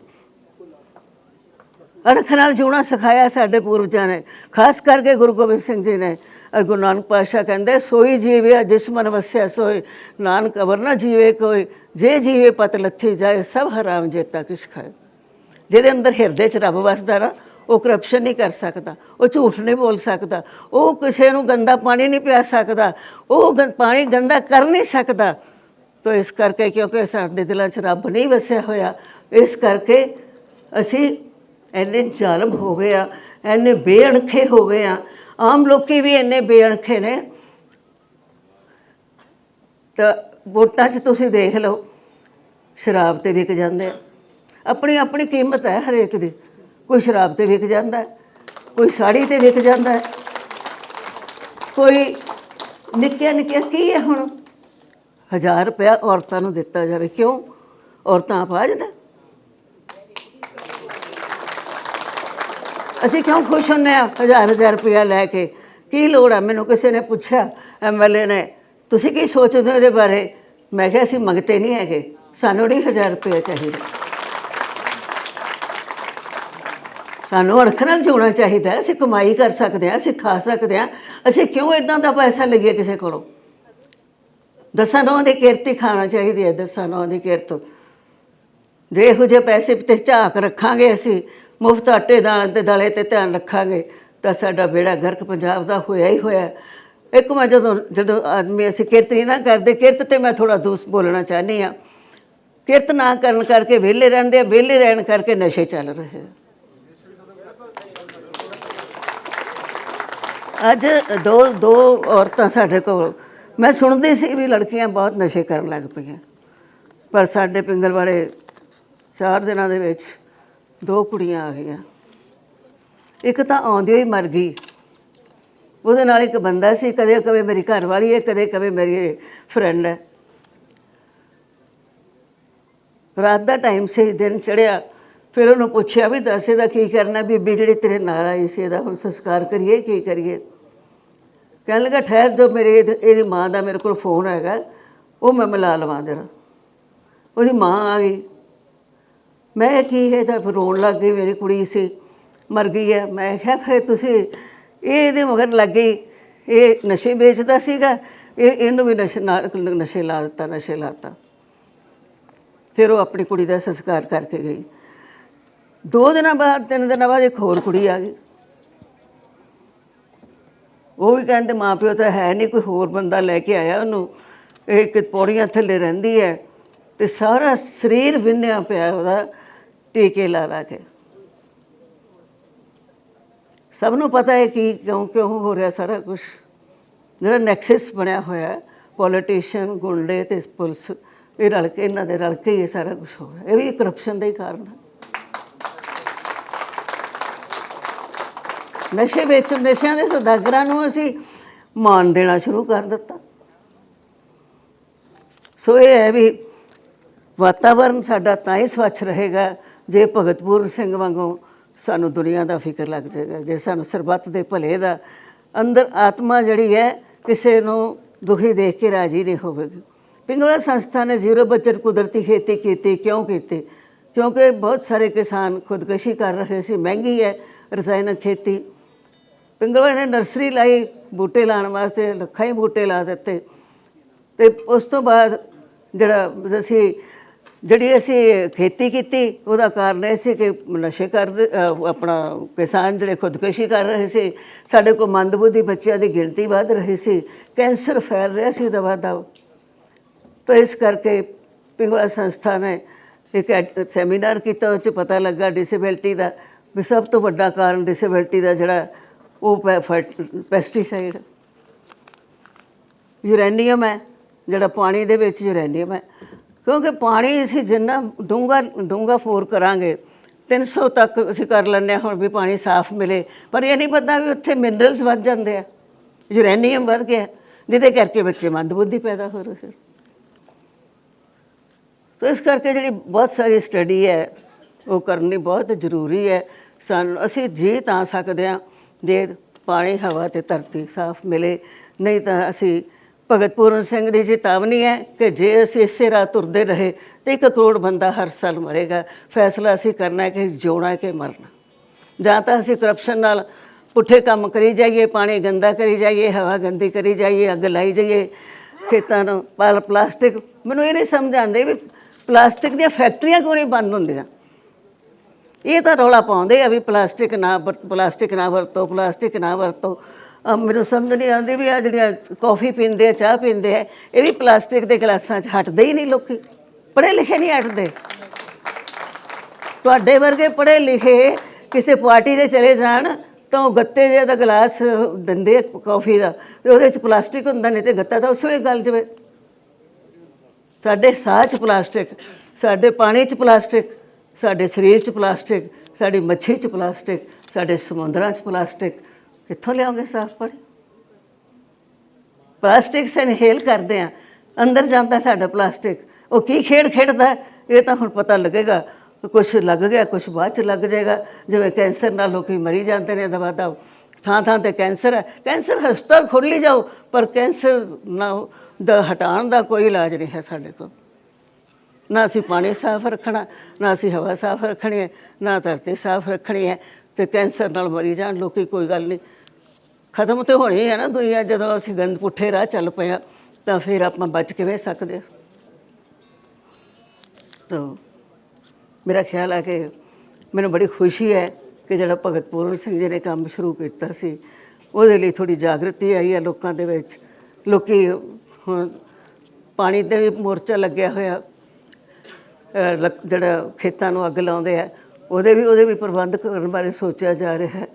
ਅਣਖ ਨਾਲ ਜਿਉਣਾ ਸਿਖਾਇਆ ਸਾਡੇ ਪੂਰਵਜਾਂ ਨੇ, ਖਾਸ ਕਰਕੇ ਗੁਰੂ ਗੋਬਿੰਦ ਸਿੰਘ ਜੀ ਨੇ। ਔਰ ਗੁਰੂ ਨਾਨਕ ਪਾਤਸ਼ਾਹ ਕਹਿੰਦੇ, ਸੋਈ ਜੀਵਿਆ ਜਿਸ ਮਨ ਵਸਿਆ ਸੋਏ। ਨਾਨਕ ਅਵਰ ਨਾ ਜੀਵੇ ਕੋਈ, ਜੇ ਜੀਵੇ ਪਤ ਲੱਥੀ ਜਾਏ, ਸਭ ਹਰਾਮ ਜੇਤਾ ਕਿਛ ਖਾਏ। ਜਿਹਦੇ ਅੰਦਰ ਹਿਰਦੇ 'ਚ ਰੱਬ ਵਸਦਾ ਨਾ, ਉਹ ਕਰਪਸ਼ਨ ਨਹੀਂ ਕਰ ਸਕਦਾ, ਉਹ ਝੂਠ ਨਹੀਂ ਬੋਲ ਸਕਦਾ, ਉਹ ਕਿਸੇ ਨੂੰ ਗੰਦਾ ਪਾਣੀ ਨਹੀਂ ਪਿਆ ਸਕਦਾ, ਉਹ ਗੰ- ਪਾਣੀ ਗੰਦਾ ਕਰ ਨਹੀਂ ਸਕਦਾ। ਤੋ ਇਸ ਕਰਕੇ ਕਿਉਂਕਿ ਸਾਡੇ ਦਿਲਾਂ 'ਚ ਰੱਬ ਨਹੀਂ ਵਸਿਆ ਹੋਇਆ, ਇਸ ਕਰਕੇ ਅਸੀਂ ਇੰਨੇ ਜ਼ਾਲਮ ਹੋ ਗਏ ਆ ਇੰਨੇ ਬੇਅਣਖੇ ਹੋ ਗਏ ਆ। ਆਮ ਲੋਕੀ ਵੀ ਇੰਨੇ ਬੇਅਣਖੇ ਨੇ। ਤਾਂ ਵੋਟਾਂ 'ਚ ਤੁਸੀਂ ਦੇਖ ਲਓ, ਸ਼ਰਾਬ ਤੇ ਵਿਕ ਜਾਂਦੇ ਆ। ਆਪਣੀ ਆਪਣੀ ਕੀਮਤ ਹੈ ਹਰੇਕ ਦੀ। ਕੋਈ ਸ਼ਰਾਬ ਤੇ ਵਿਕ ਜਾਂਦਾ ਕੋਈ ਸਾੜੀ ਤੇ ਵਿਕ ਜਾਂਦਾ ਕੋਈ ਨਿੱਕੀਆਂ ਨਿੱਕੀਆਂ ਕੀ ਹੈ ਹੁਣ? 1000 ਰੁਪਇਆ ਔਰਤਾਂ ਨੂੰ ਦਿੱਤਾ ਜਾਵੇ। ਕਿਉਂ? ਔਰਤਾਂ ਆਪ ਆ ਅਸੀਂ ਕਿਉਂ ਖੁਸ਼ ਹੁੰਨੇ ਆ ਹਜ਼ਾਰ ਹਜ਼ਾਰ ਰੁਪਇਆ ਲੈ ਕੇ ਕੀ ਲੋੜ ਆ? ਮੈਨੂੰ ਕਿਸੇ ਨੇ ਪੁੱਛਿਆ ਐਮਐਲਏ ਨੇ, ਤੁਸੀਂ ਕੀ ਸੋਚਦੇ ਹੋ ਇਹਦੇ ਬਾਰੇ? ਮੈਂ ਕਿਹਾ, ਅਸੀਂ ਮੰਗਤੇ ਨਹੀਂ ਹੈਗੇ। ਸਾਨੂੰ ਨਹੀਂ ਹਜ਼ਾਰ ਰੁਪਇਆ ਚਾਹੀਦਾ। ਸਾਨੂੰ ਅਣਖ ਨਾਲ ਜਿਉਣਾ ਚਾਹੀਦਾ ਅਸੀਂ ਕਮਾਈ ਕਰ ਸਕਦੇ ਹਾਂ, ਅਸੀਂ ਖਾ ਸਕਦੇ ਹਾਂ। ਅਸੀਂ ਕਿਉਂ ਇਦਾਂ ਦਾ ਪੈਸਾ ਲਈਏ ਕਿਸੇ ਕੋਲੋਂ? ਦਸਾਂ ਨੌਂ ਦੀ ਕਿਰਤੀ ਖਾਣਾ ਚਾਹੀਦੀ ਹੈ, ਦਸਾਂ ਨੌਂ ਦੀ ਕਿਰਤ। ਜੇ ਇਹੋ ਜਿਹੇ ਪੈਸੇ ਤੇ ਝਾਕ ਰੱਖਾਂਗੇ ਅਸੀਂ ਮੁਫਤ ਆਟੇ ਦਾਣੇ ਤੇ ਦਲੇ ਤੇ ਧਿਆਨ ਰੱਖਾਂਗੇ, ਤਾਂ ਸਾਡਾ ਬੇੜਾ ਗਰਕ ਪੰਜਾਬ ਦਾ ਹੋਇਆ ਹੀ ਹੋਇਆ। ਇੱਕ ਮੈਂ ਜਦੋਂ ਜਦੋਂ ਆਦਮੀ ਅਸੀਂ ਕਿਰਤ ਨਹੀਂ ਨਾ ਕਰਦੇ, ਕਿਰਤ ਤੇ ਮੈਂ ਥੋੜਾ ਦੂਸ ਬੋਲਣਾ ਚਾਹਨੀ ਆ ਕਿਰਤ ਨਾ ਕਰਨ ਕਰਕੇ ਵਿਹਲੇ ਰਹਿੰਦੇ ਆ, ਵਿਹਲੇ ਰਹਿਣ ਕਰਕੇ ਨਸ਼ੇ ਚੱਲ ਰਹੇ ਆ। ਅੱਜ ਦੋ ਦੋ ਔਰਤਾਂ ਸਾਡੇ ਕੋਲ, ਮੈਂ ਸੁਣਦੀ ਸੀ ਵੀ ਲੜਕੀਆਂ ਬਹੁਤ ਨਸ਼ੇ ਕਰਨ ਲੱਗ ਪਈਆਂ। ਪਰ ਸਾਡੇ ਪਿੰਗਲ ਵਾਲੇ ਚਾਰ ਦਿਨਾਂ ਦੇ ਵਿੱਚ ਦੋ ਕੁੜੀਆਂ ਆ ਗਈਆਂ। ਇੱਕ ਤਾਂ ਆਉਂਦੀ ਹੋਈ ਮਰ ਗਈ। ਉਹਦੇ ਨਾਲ ਇੱਕ ਬੰਦਾ ਸੀ, ਕਦੇ ਕਵੇ ਮੇਰੀ ਘਰ ਵਾਲੀ ਹੈ, ਕਦੇ ਕਵੇ ਮੇਰੀ ਫਰੈਂਡ ਹੈ। ਰਾਤ ਦਾ ਟਾਈਮ ਸੀ, ਦਿਨ ਚੜਿਆ। ਫਿਰ ਉਹਨੂੰ ਪੁੱਛਿਆ ਵੀ ਦੱਸ ਇਹਦਾ ਕੀ ਕਰਨਾ, ਬੀਬੀ ਜਿਹੜੀ ਤੇਰੇ ਨਾਲ ਆਈ ਸੀ, ਇਹਦਾ ਹੁਣ ਸੰਸਕਾਰ ਕਰੀਏ ਕੀ ਕਰੀਏ? ਕਹਿਣ ਲੱਗਾ, ਠਹਿਰ ਜੋ, ਮੇਰੇ ਇਹਦੇ- ਇਹਦੀ ਮਾਂ ਦਾ ਮੇਰੇ ਕੋਲ ਫੋਨ ਹੈਗਾ, ਉਹ ਮੈਂ ਮਿਲਾ ਲਵਾਂ ਜਰਾ ਉਹਦੀ ਮਾਂ ਆ ਗਈ। ਮੈਂ ਕੀ ਹੈ ਤਾਂ ਫਿਰ ਰੋਣ ਲੱਗ ਗਈ, ਮੇਰੀ ਕੁੜੀ ਸੀ, ਮਰ ਗਈ ਹੈ। ਮੈਂ ਕਿਹਾ, ਫਿਰ ਤੁਸੀਂ ਇਹ ਇਹਦੇ ਮਗਰ ਲੱਗ ਗਈ ਇਹ ਨਸ਼ੇ ਵੇਚਦਾ ਸੀਗਾ, ਇਹ ਇਹਨੂੰ ਵੀ ਨਸ਼ੇ ਨਾਲ ਨਸ਼ੇ ਲਾ ਦਿੱਤਾ, ਨਸ਼ੇ ਲਾਤਾ ਫਿਰ ਉਹ ਆਪਣੀ ਕੁੜੀ ਦਾ ਸੰਸਕਾਰ ਕਰਕੇ ਗਈ। ਦੋ ਦਿਨਾਂ ਬਾਅਦ, ਤਿੰਨ ਦਿਨਾਂ ਬਾਅਦ ਇੱਕ ਹੋਰ ਕੁੜੀ ਆ ਗਈ। ਉਹ ਵੀ ਕਹਿੰਦੇ, ਮਾਪਿਓ ਤਾਂ ਹੈ ਨਹੀਂ, ਕੋਈ ਹੋਰ ਬੰਦਾ ਲੈ ਕੇ ਆਇਆ ਉਹਨੂੰ। ਇਹ ਕਿ ਪੌੜੀਆਂ ਥੱਲੇ ਰਹਿੰਦੀ ਹੈ ਤੇ ਸਾਰਾ ਸਰੀਰ ਵਿੰਨਿਆ ਪਿਆ ਉਹਦਾ। ਟੀਕੇ ਲਾ ਲਾ ਕੇ। ਸਭ ਨੂੰ ਪਤਾ ਹੈ ਕਿ ਕਿਉਂ ਕਿਉਂ ਹੋ ਰਿਹਾ ਸਾਰਾ ਕੁਝ ਜਿਹੜਾ ਨੈਕਸਸ ਬਣਿਆ ਹੋਇਆ ਹੈ ਪੋਲੀਟੀਸ਼ੀਅਨ ਗੁੰਡੇ ਤੇ ਪੁਲਿਸ, ਇਹ ਰਲ ਕੇ, ਇਹਨਾਂ ਦੇ ਰਲ ਕੇ ਹੀ ਇਹ ਸਾਰਾ ਕੁਝ ਹੋ ਰਿਹਾ। ਇਹ ਵੀ ਕਰਪਸ਼ਨ ਦਾ ਹੀ ਕਾਰਨ ਹੈ। ਨਸ਼ੇ ਵਿੱਚ, ਨਸ਼ਿਆਂ ਦੇ ਸੌਦਾਗਰਾਂ ਨੂੰ ਅਸੀਂ ਮਾਨ ਦੇਣਾ ਸ਼ੁਰੂ ਕਰ ਦਿੱਤਾ। ਸੋ ਇਹ ਹੈ ਵੀ ਵਾਤਾਵਰਨ ਸਾਡਾ ਤਾਂ ਹੀ ਸਵੱਛ ਰਹੇਗਾ। ਜੇ ਭਗਤ ਪੂਰਨ ਸਿੰਘ ਵਾਂਗੂ ਸਾਨੂੰ ਦੁਨੀਆ ਦਾ ਫਿਕਰ ਲੱਗ ਜਾਏਗਾ, ਜੇ ਸਾਨੂੰ ਸਰਬੱਤ ਦੇ ਭਲੇ ਦਾ ਅੰਦਰ ਆਤਮਾ ਜਿਹੜੀ ਹੈ ਕਿਸੇ ਨੂੰ ਦੁਖੀ ਦੇਖ ਕੇ ਰਾਜੀ ਨਹੀਂ ਹੋਵੇਗੀ। ਪਿੰਗਲਾ ਸੰਸਥਾ ਨੇ ਜ਼ੀਰੋ ਬਜਟ ਕੁਦਰਤੀ ਖੇਤੀ ਕੀਤੀ, ਕਿਉਂ ਕੀਤੀ? ਕਿਉਂਕਿ ਬਹੁਤ ਸਾਰੇ ਕਿਸਾਨ ਖੁਦਕਸ਼ੀ ਕਰ ਰਹੇ ਸੀ, ਮਹਿੰਗੀ ਹੈ ਰਸਾਇਣਕ ਖੇਤੀ। ਪਿੰਗਲਵਾ ਨੇ ਨਰਸਰੀ ਲਾਈ, ਬੂਟੇ ਲਾਉਣ ਵਾਸਤੇ ਲੱਖਾਂ ਹੀ ਬੂਟੇ ਲਾ ਦਿੱਤੇ। ਤੇ ਉਸ ਤੋਂ ਬਾਅਦ ਜਿਹੜਾ ਅਸੀਂ ਜਿਹੜੀ ਅਸੀਂ ਖੇਤੀ ਕੀਤੀ, ਉਹਦਾ ਕਾਰਨ ਇਹ ਸੀ ਕਿ ਨਸ਼ੇ ਕਰਦੇ ਆਪਣਾ ਕਿਸਾਨ ਜਿਹੜੇ ਖੁਦਕੁਸ਼ੀ ਕਰ ਰਹੇ ਸੀ, ਸਾਡੇ ਕੋਲ ਮੰਦਬੁੱਧੀ ਬੱਚਿਆਂ ਦੀ ਗਿਣਤੀ ਵੱਧ ਰਹੀ ਸੀ, ਕੈਂਸਰ ਫੈਲ ਰਿਹਾ ਸੀ ਦਵਾ ਦਵ ਤਾਂ ਇਸ ਕਰਕੇ ਪਿੰਗਲਾ ਸੰਸਥਾ ਨੇ ਇੱਕ ਸੈਮੀਨਾਰ ਕੀਤਾ, ਉਹ 'ਚ ਪਤਾ ਲੱਗਾ ਡਿਸੇਬਿਲਟੀ ਦਾ, ਵੀ ਸਭ ਤੋਂ ਵੱਡਾ ਕਾਰਨ ਡਿਸੇਬਿਲਟੀ ਦਾ ਜਿਹੜਾ, ਉਹ ਪੈਸਟੀਸਾਈਡ ਯੂਰੇਨੀਅਮ ਹੈ, ਜਿਹੜਾ ਪਾਣੀ ਦੇ ਵਿੱਚ ਯੂਰੇਨੀਅਮ ਹੈ। ਕਿਉਂਕਿ ਪਾਣੀ ਅਸੀਂ ਜਿੰਨਾ ਡੂੰਘਾ ਡੂੰਘਾ ਫੋਰ ਕਰਾਂਗੇ 300 ਤੱਕ ਅਸੀਂ ਕਰ ਲੈਂਦੇ ਹਾਂ ਹੁਣ ਵੀ ਪਾਣੀ ਸਾਫ਼ ਮਿਲੇ। ਪਰ ਇਹ ਨਹੀਂ ਪਤਾ ਵੀ ਉੱਥੇ ਮਿਨਰਲਸ ਵੱਧ ਜਾਂਦੇ ਆ ਯੂਰੇਨੀਅਮ ਵੱਧ ਗਿਆ, ਜਿਹਦੇ ਕਰਕੇ ਬੱਚੇ ਮੰਦਬੁੱਧੀ ਪੈਦਾ ਹੋ ਰਹੇ ਤੋ ਇਸ ਕਰਕੇ ਜਿਹੜੀ ਬਹੁਤ ਸਾਰੀ ਸਟੱਡੀ ਹੈ, ਉਹ ਕਰਨੀ ਬਹੁਤ ਜ਼ਰੂਰੀ ਹੈ। ਸਾਨੂੰ, ਅਸੀਂ ਜੀ ਤਾਂ ਸਕਦੇ ਹਾਂ ਜੇ ਪਾਣੀ, ਹਵਾ ਤੇ ਧਰਤੀ ਸਾਫ਼ ਮਿਲੇ, ਨਹੀਂ ਤਾਂ ਅਸੀਂ ਭਗਤ ਪੂਰਨ ਸਿੰਘ ਦੀ ਚੇਤਾਵਨੀ ਹੈ ਕਿ ਜੇ ਅਸੀਂ ਇਸੇ ਰਾਹ ਤੁਰਦੇ ਰਹੇ ਤੇ ਇੱਕ ਕਰੋੜ ਬੰਦਾ ਹਰ ਸਾਲ ਮਰੇਗਾ। ਫੈਸਲਾ ਅਸੀਂ ਕਰਨਾ ਹੈ ਕਿ ਜਿਉਣਾ ਕਿ ਮਰਨਾ। ਜਾਂ ਤਾਂ ਅਸੀਂ ਕਰਪਸ਼ਨ ਨਾਲ ਪੁੱਠੇ ਕੰਮ ਕਰੀ ਜਾਈਏ, ਪਾਣੀ ਗੰਦਾ ਕਰੀ ਜਾਈਏ, ਹਵਾ ਗੰਦੀ ਕਰੀ ਜਾਈਏ, ਅੱਗ ਲਾਈ ਜਾਈਏ, ਖੇਤਾਂ ਨੂੰ ਪਲ ਪਲਾਸਟਿਕ। ਮੈਨੂੰ ਇਹ ਨਹੀਂ ਸਮਝ ਆਉਂਦੇ ਵੀ ਪਲਾਸਟਿਕ ਦੀਆਂ ਫੈਕਟਰੀਆਂ ਕਿਉਂ ਨਹੀਂ ਬੰਦ ਹੁੰਦੀਆਂ? ਇਹ ਤਾਂ ਰੌਲਾ ਪਾਉਂਦੇ ਆ ਵੀ ਪਲਾਸਟਿਕ ਨਾ ਵਰ- ਪਲਾਸਟਿਕ ਨਾ ਵਰਤੋ, ਪਲਾਸਟਿਕ ਨਾ ਵਰਤੋ। ਅਹ ਮੈਨੂੰ ਸਮਝ ਨਹੀਂ ਆਉਂਦੀ ਵੀ ਆ ਜਿਹੜੀਆਂ ਕਾਫੀ ਪੀਂਦੇ ਆ, ਚਾਹ ਪੀਂਦੇ ਆ, ਇਹ ਵੀ ਪਲਾਸਟਿਕ ਦੇ ਗਲਾਸਾਂ 'ਚ ਹਟਦੇ ਹੀ ਨਹੀਂ ਲੋਕੀ। ਪੜ੍ਹੇ ਲਿਖੇ ਨਹੀਂ ਹਟਦੇ। ਤੁਹਾਡੇ ਵਰਗੇ ਪੜ੍ਹੇ ਲਿਖੇ ਕਿਸੇ ਪਾਰਟੀ ਦੇ ਚਲੇ ਜਾਣ ਤਾਂ ਉਹ ਗੱਤੇ ਜਿਹੇ ਦਾ ਗਲਾਸ ਦਿੰਦੇ ਆ ਕਾਫੀ ਦਾ ਤੇ ਉਹਦੇ 'ਚ ਪਲਾਸਟਿਕ ਹੁੰਦਾ ਨਹੀਂ ਤੇ ਗੱਤਾ ਤਾਂ ਉਸ ਵੇਲੇ ਗਲ ਜਵੇ। ਸਾਡੇ ਸਾਹ 'ਚ ਪਲਾਸਟਿਕ, ਸਾਡੇ ਪਾਣੀ 'ਚ ਪਲਾਸਟਿਕ, ਸਾਡੇ ਸਰੀਰ 'ਚ ਪਲਾਸਟਿਕ, ਸਾਡੀ ਮੱਛੀ 'ਚ ਪਲਾਸਟਿਕ, ਸਾਡੇ ਸਮੁੰਦਰਾਂ 'ਚ ਪਲਾਸਟਿਕ ਕਿੱਥੋਂ ਲਿਆਉਂਗੇ ਸਾਫ਼ ਪਾਣੀ? ਪਲਾਸਟਿਕ ਸੇ ਇਨਹੇਲ ਕਰਦੇ ਆ। ਅੰਦਰ ਜਾਂਦਾ ਸਾਡਾ ਪਲਾਸਟਿਕ ਉਹ ਕੀ ਖੇਡ ਖੇਡਦਾ ਇਹ ਤਾਂ ਹੁਣ ਪਤਾ ਲੱਗੇਗਾ। ਕੁਝ ਲੱਗ ਗਿਆ ਕੁਝ ਬਾਅਦ ਚ ਲੱਗ ਜਾਏਗਾ। ਜਿਵੇਂ ਕੈਂਸਰ ਨਾਲ ਲੋਕੀ ਮਰੀ ਜਾਂਦੇ ਨੇ ਦਵਾ ਦਵ ਥਾਂ ਥਾਂ ਤੇ ਕੈਂਸਰ ਹੈ। ਕੈਂਸਰ ਹਸਪਤਾਲ ਖੋਲ੍ਹ ਲਈ ਜਾਓ, ਪਰ ਕੈਂਸਰ ਨਾ ਦਾ ਹਟਾਉਣ ਦਾ ਕੋਈ ਇਲਾਜ ਨਹੀਂ ਹੈ ਸਾਡੇ ਕੋਲ। ਨਾ ਅਸੀਂ ਪਾਣੀ ਸਾਫ਼ ਰੱਖਣਾ, ਨਾ ਅਸੀਂ ਹਵਾ ਸਾਫ਼ ਰੱਖਣੀ ਹੈ, ਨਾ ਧਰਤੀ ਸਾਫ਼ ਰੱਖਣੀ ਹੈ ਤੇ ਕੈਂਸਰ ਨਾਲ ਮਰੀ ਜਾਣ ਲੋਕੀ ਕੋਈ ਗੱਲ ਨਹੀਂ। ਖਤਮ ਤੇ ਹੋਣੀ ਹੈ ਨਾ ਦੁਨੀਆ, ਜਦੋਂ ਅਸੀਂ ਗੰਦ ਪੁੱਠੇ ਰਾਹ ਚੱਲ ਪਿਆ ਤਾਂ ਫਿਰ ਆਪਾਂ ਬਚ ਕੇ ਕਿਵੇਂ ਸਕਦੇ ਤਾਂ ਮੇਰਾ ਖਿਆਲ ਹੈ ਕਿ ਮੈਨੂੰ ਬੜੀ ਖੁਸ਼ੀ ਹੈ ਕਿ ਜਿਹੜਾ ਭਗਤ ਪੂਰਨ ਸਿੰਘ ਜੀ ਨੇ ਕੰਮ ਸ਼ੁਰੂ ਕੀਤਾ ਸੀ, ਉਹਦੇ ਲਈ ਥੋੜੀ ਜਾਗਰਤੀ ਆਈ ਹੈ ਲੋਕਾਂ ਦੇ ਵਿੱਚ। ਲੋਕੀ ਹੁਣ ਪਾਣੀ ਤੇ ਵੀ ਮੋਰਚਾ ਲੱਗਿਆ ਹੋਇਆ, ਅਹ ਜਿਹੜਾ ਖੇਤਾਂ ਨੂੰ ਅੱਗ ਲਾਉਂਦੇ ਆ, ਉਹਦੇ ਵੀ ਉਹਦੇ ਵੀ ਪ੍ਰਬੰਧ ਕਰਨ ਬਾਰੇ ਸੋਚਿਆ ਜਾ ਰਿਹਾ ਹੈ।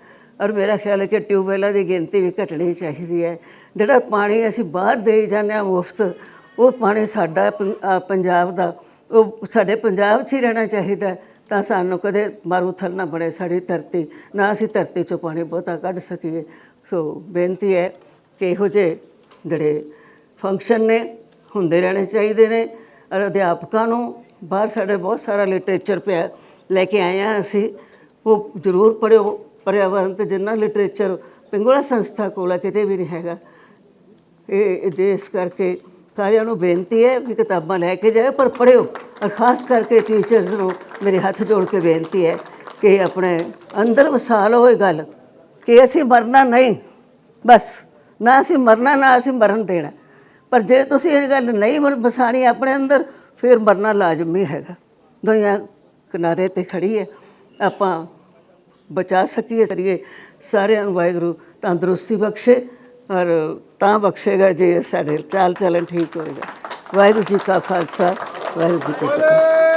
ਔਰ ਮੇਰਾ ਖਿਆਲ ਹੈ ਕਿ ਟਿਊਬਵੈਲਾਂ ਦੀ ਗਿਣਤੀ ਵੀ ਘਟਣੀ ਚਾਹੀਦੀ ਹੈ। ਜਿਹੜਾ ਪਾਣੀ ਅਸੀਂ ਬਾਹਰ ਦੇਈ ਜਾਂਦੇ ਹਾਂ ਮੁਫਤ, ਉਹ ਪਾਣੀ ਸਾਡਾ ਪੰ- ਪੰਜਾਬ ਦਾ, ਉਹ ਸਾਡੇ ਪੰਜਾਬ 'ਚ ਹੀ ਰਹਿਣਾ ਚਾਹੀਦਾ ਤਾਂ ਸਾਨੂੰ ਕਦੇ ਮਾਰੂਥਲ ਨਾ ਬਣੇ ਸਾਡੀ ਧਰਤੀ, ਨਾ ਅਸੀਂ ਧਰਤੀ 'ਚੋਂ ਪਾਣੀ ਬਹੁਤਾ ਕੱਢ ਸਕੀਏ। ਸੋ ਬੇਨਤੀ ਹੈ ਕਿ ਇਹੋ ਜਿਹੇ ਜਿਹੜੇ ਫੰਕਸ਼ਨ ਨੇ, ਹੁੰਦੇ ਰਹਿਣੇ ਚਾਹੀਦੇ ਨੇ। ਔਰ ਅਧਿਆਪਕਾਂ ਨੂੰ ਬਾਹਰ ਸਾਡੇ ਬਹੁਤ ਸਾਰਾ ਲਿਟਰੇਚਰ ਪਿਆ, ਲੈ ਕੇ ਆਏ ਹਾਂ ਅਸੀਂ, ਉਹ ਜ਼ਰੂਰ ਪੜ੍ਹਿਓ। ਪਰਿਆਵਰਨ ਤੇ ਜਿੰਨਾ ਲਿਟਰੇਚਰ ਪਿੰਗੋਲਾ ਸੰਸਥਾ ਕੋਲ ਕਿਤੇ ਵੀ ਨਹੀਂ ਹੈਗਾ। ਇਹ ਇਹ ਜੇ ਇਸ ਕਰਕੇ ਸਾਰਿਆਂ ਨੂੰ ਬੇਨਤੀ ਹੈ ਵੀ ਕਿਤਾਬਾਂ ਲੈ ਕੇ ਜਾਓ ਪਰ ਪੜ੍ਹਿਓ। ਔਰ ਖਾਸ ਕਰਕੇ ਟੀਚਰਸ ਨੂੰ ਮੇਰੇ ਹੱਥ ਜੋੜ ਕੇ ਬੇਨਤੀ ਹੈ ਕਿ ਆਪਣੇ ਅੰਦਰ ਵਸਾ ਲਓ ਇਹ ਗੱਲ, ਕਿ ਅਸੀਂ ਮਰਨਾ ਨਹੀਂ, ਬਸ। ਨਾ ਅਸੀਂ ਮਰਨਾ, ਨਾ ਅਸੀਂ ਮਰਨ ਦੇਣਾ। ਪਰ ਜੇ ਤੁਸੀਂ ਇਹ ਗੱਲ ਨਹੀਂ ਵ- ਵਸਾਣੀ ਆਪਣੇ ਅੰਦਰ, ਫਿਰ ਮਰਨਾ ਲਾਜ਼ਮੀ ਹੈਗਾ। ਦੁਨੀਆ ਕਿਨਾਰੇ ਤੇ ਖੜੀ ਹੈ। ਆਪਾਂ ਬਚਾ ਸਕੀਏ ਸਰੀਏ ਸਾਰਿਆਂ ਨੂੰ ਵਾਹਿਗੁਰੂ ਤੰਦਰੁਸਤੀ ਬਖਸ਼ੇ ਔਰ ਤਾਂ ਬਖਸ਼ੇਗਾ ਜੇ ਸਾਡੇ ਚਾਲ ਚੱਲਣ ਠੀਕ ਹੋਏਗਾ। ਵਾਹਿਗੁਰੂ ਜੀ ਕਾ ਖਾਲਸਾ, ਵਾਹਿਗੁਰੂ ਜੀ ਕੀ ਫਤਿਹ।